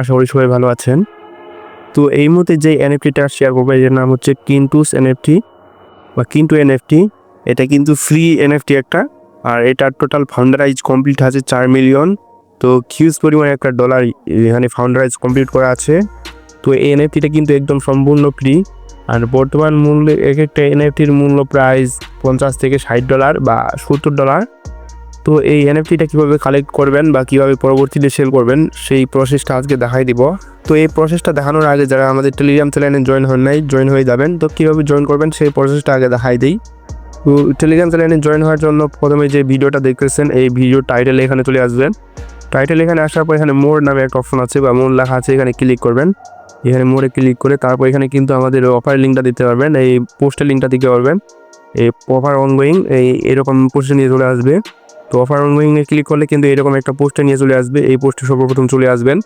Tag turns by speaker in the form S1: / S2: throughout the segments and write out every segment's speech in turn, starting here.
S1: আশা করি সবাই ভালো আছেন। তো এই মুহূর্তে যে এনএফটিটা শেয়ার করব, এর নাম হচ্ছে কিন্টুস এনএফটি বা কিন্টু এনএফটি এটা কিন্তু ফ্রি এনএফটি একটা, আর এটার টোটাল ফাউন্ডারাইজ কমপ্লিট আছে চার মিলিয়ন তো হিউজ পরিমাণে একটা ডলার এখানে ফাউন্ডারাইজ কমপ্লিট করা আছে। তো এই এনএফটিটা কিন্তু একদম সম্পূর্ণ ফ্রি আর বর্তমান মূল্যে এক একটা এনএফটির মূল্য প্রাইস পঞ্চাশ থেকে ষাট ডলার বা সত্তর ডলার তো এই এনএফটিটা কীভাবে কালেক্ট করবেন বা কীভাবে পরবর্তীতে সেল করবেন, সেই প্রসেসটা আজকে দেখাই দিব। তো এই প্রসেসটা দেখানোর আগে যারা আমাদের টেলিগ্রাম চ্যানেলে জয়েন হন নাই জয়েন হয়ে যাবেন। তো কীভাবে জয়েন করবেন, সেই প্রসেসটা আগে দেখাই দিই। তো টেলিগ্রাম চ্যানেলে জয়েন হওয়ার জন্য প্রথমে যে ভিডিওটা দেখতেছেন, এই ভিডিও টাইটেল এখানে চলে আসবেন। টাইটেল এখানে আসার পর এখানে মোর নামে একটা অপশন আছে বা মোর লেখা আছে, এখানে ক্লিক করবেন। এখানে মোড়ে ক্লিক করে তারপর এখানে কিন্তু আমাদের অফার লিঙ্কটা দিতে পারবেন, এই পোস্টের লিঙ্কটা দিতে পারবেন। এই অফার অনগোয়িং এই এরকম পোস্টে নিয়ে চলে আসবে। তো অফার অনগোয়িংয়ে ক্লিক করলে কিন্তু এরকম একটা পোস্টে নিয়ে চলে আসবে। এই পোস্টে সর্বপ্রথম চলে আসবেন।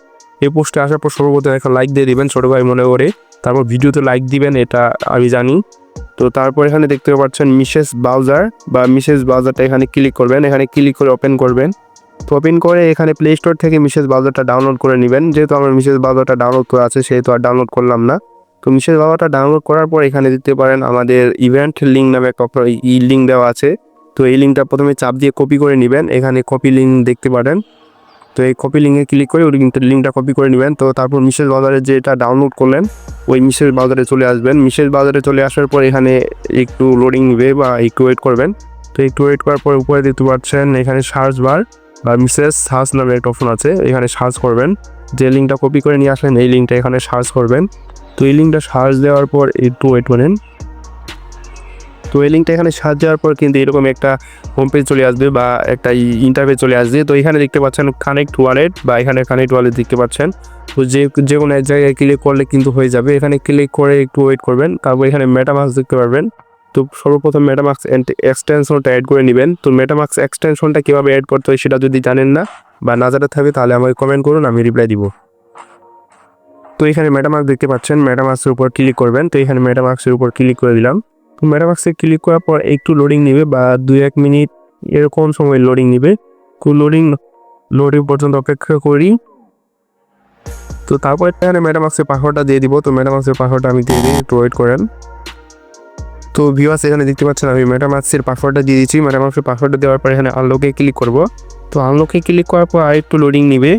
S1: এই পোস্টে আসার পর সর্বপ্রথম একটা লাইক দিয়ে দিবেন ছোটো ভাই মনে করে। তারপর ভিডিওতে লাইক দিবেন, এটা আমি জানি। তো তারপর এখানে দেখতে পাচ্ছেন মিসেস ব্রাউজার বা মিসেস ব্রাউজারটা এখানে ক্লিক করবেন। এখানে ক্লিক করে ওপেন করবেন। তো ওপেন করে এখানে প্লে স্টোর থেকে মিসেস ব্রাউজারটা ডাউনলোড করে নেবেন। যেহেতু আমার মিসেস ব্রাউজারটা ডাউনলোড করা আছে, সেহেতু আর ডাউনলোড করলাম না। তো মিসেস ব্রাউজারটা ডাউনলোড করার পর এখানে দিতে পারেন আমাদের ইভেন্ট লিঙ্ক নামে একটা ই লিঙ্ক দেওয়া আছে। তো এই লিঙ্কটা প্রথমে চাপ দিয়ে কপি করে নেবেন। এখানে কপি লিঙ্ক দেখতে পারেন। তো এই কপি লিঙ্কে ক্লিক করে ওই লিঙ্কটা কপি করে নেবেন। তো তারপর মিসেস বাজারে যেটা ডাউনলোড করলেন, ওই মিসেস বাজারে চলে আসবেন। মিসেস বাজারে চলে আসার পর এখানে একটু লোডিং নেবে বা একটু ওয়েট করবেন। তো একটু ওয়েট করার পর উপরে দেখতে পাচ্ছেন, এখানে সার্চ বার বা মিসেস সার্চ নামে একটা অপশন আছে, এখানে সার্চ করবেন। যে লিঙ্কটা কপি করে নিয়ে আসলেন, এই লিঙ্কটা এখানে সার্চ করবেন। তো এই লিঙ্কটা সার্চ দেওয়ার পর একটু ওয়েট করেন। তো এই লিঙ্কটা এখানে সার্চ দেওয়ার পর কিন্তু এরকম একটা হোম পেজ চলে আসবে বা একটা ইন্টারভেজ চলে আসবে। তো এখানে দেখতে পাচ্ছেন কানেক্ট ওয়ালেট বা এখানে কানেক্ট ওয়ালেট দেখতে পাচ্ছেন। তো যে যে কোনো এক জায়গায় ক্লিক করলে কিন্তু হয়ে যাবে। এখানে ক্লিক করে একটু ওয়েট করবেন। তারপর এখানে মেটামাক্স দেখতে পারবেন। তো সর্বপ্রথম মেটামাক্স এক্সটেনশনটা অ্যাড করে নেবেন। তো মেটামাক্স এক্সটেনশনটা কীভাবে অ্যাড করতে হয় সেটা যদি জানেন না বা না জানা থাকে তাহলে আমাকে কমেন্ট করুন, আমি রিপ্লাই দিব। তো এখানে মেটামাক্স দেখতে পাচ্ছেন। মেটামাক্সের উপর ক্লিক করবেন। তো এখানে মেটামাক্সের উপর ক্লিক করে দিলাম। তো মেটামাক্সে ক্লিক করার পর একটু লোডিং নেবে বা দুই এক মিনিট এরকম সময় লোডিং নেবে। লোডিং লোডিং পর্যন্ত অপেক্ষা করি। তো তারপর এখানে মেটামাক্সের পাসওয়ার্ডটা দিয়ে দিব। তো মেটামাক্সের পাসওয়ার্ডটা আমি দিয়ে দিই, একটু ওয়েট করেন। তো ভিউয়ার্স এখানে দেখতে পাচ্ছেন, আমি মেটামাক্সের পাসওয়ার্ডটা দিয়ে দিচ্ছি। মেটামাক্সের পাসওয়ার্ডটা দেওয়ার পর এখানে আনলকে ক্লিক করব। তো আনলকে ক্লিক করার পর আর একটু লোডিং নেবে।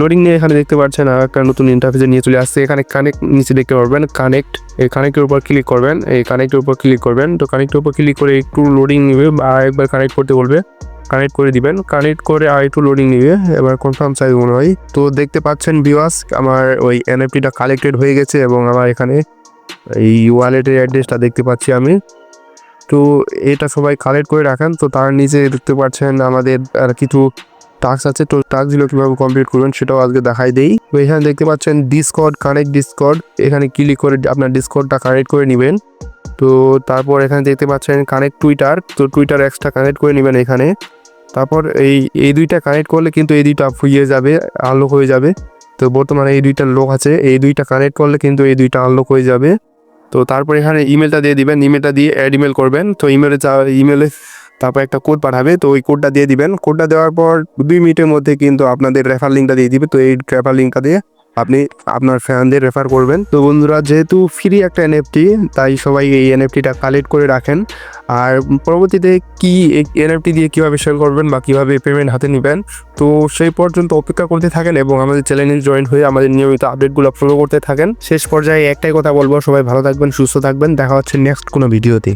S1: লোডিং নিয়ে এখানে দেখতে পাচ্ছেন আর একটা নতুন ইন্টারফেসে নিয়ে চলে আসছে। এখানে কানেক্ট নিচে দেখতে পারবেন কানেক্ট এই কানেক্টের উপর ক্লিক করবেন, এই কানেক্টের উপর ক্লিক করবেন। তো কানেক্টের উপর ক্লিক করে একটু লোডিং নেবে বা একবার কানেক্ট করতে বলবে। কানেক্ট করে দিবেন কানেক্ট করে আর একটু লোডিং নিবে, এবার কনফার্ম চাই মনে হয়। তো দেখতে পাচ্ছেন ভিউয়ার্স আমার ওই এনএফটিটা কালেক্টেড হয়ে গেছে এবং আমার এখানে এই ওয়ালেটের অ্যাড্রেসটা দেখতে পাচ্ছি আমি। তো এটা সবাই কালেক্ট করে রাখেন। তো তার নিচে দেখতে পাচ্ছেন আমাদের আর কিছু টাস্ক আছে, তো টাস্কগুলো কীভাবে কমপ্লিট করবেন সেটাও আজকে দেখাই দেই। তো এখানে দেখতে পাচ্ছেন ডিসকর্ড কানেক্ট ডিসকর্ড এখানে ক্লিক করে আপনার ডিসকর্ডটা কানেক্ট করে নেবেন। তো তারপর এখানে দেখতে পাচ্ছেন কানেক্ট টুইটার তো টুইটার এক্সট্রা কানেক্ট করে নেবেন এখানে। তারপর এই এই দুইটা কানেক্ট করলে কিন্তু এই দুইটা হয়ে যাবে আনলক হয়ে যাবে। তো বর্তমানে এই দুইটা লোক আছে, এই দুইটা কানেক্ট করলে কিন্তু এই দুইটা আনলক হয়ে যাবে। তো তারপর এখানে ইমেলটা দিয়ে দিবেন ইমেলটা দিয়ে অ্যাড ইমেল করবেন। তো ইমেলে ইমেলে তারপর একটা কোড পাঠাবে, তো ওই কোডটা দিয়ে দিবেন। কোডটা দেওয়ার পর দুই মিনিটের মধ্যে কিন্তু আপনাদের রেফার লিঙ্কটা দিয়ে দিবে। তো এই রেফার লিঙ্কটা দিয়ে আপনি আপনার ফ্যানদের রেফার করবেন। তো বন্ধুরা, যেহেতু ফ্রি একটা এনএফটি তাই সবাই এই এনএফটিটা কালেক্ট করে রাখেন। আর পরবর্তীতে কি এনএফটি দিয়ে কীভাবে সেল করবেন বা কীভাবে পেমেন্ট হাতে নেবেন, তো সেই পর্যন্ত অপেক্ষা করতে থাকেন এবং আমাদের চ্যানেলে জয়েন হয়ে আমাদের নিয়মিত আপডেটগুলো ফলো করতে থাকেন। শেষ পর্যায়ে একটাই কথা বলব, সবাই ভালো থাকবেন, সুস্থ থাকবেন। দেখা হচ্ছে নেক্সট কোনো ভিডিওতে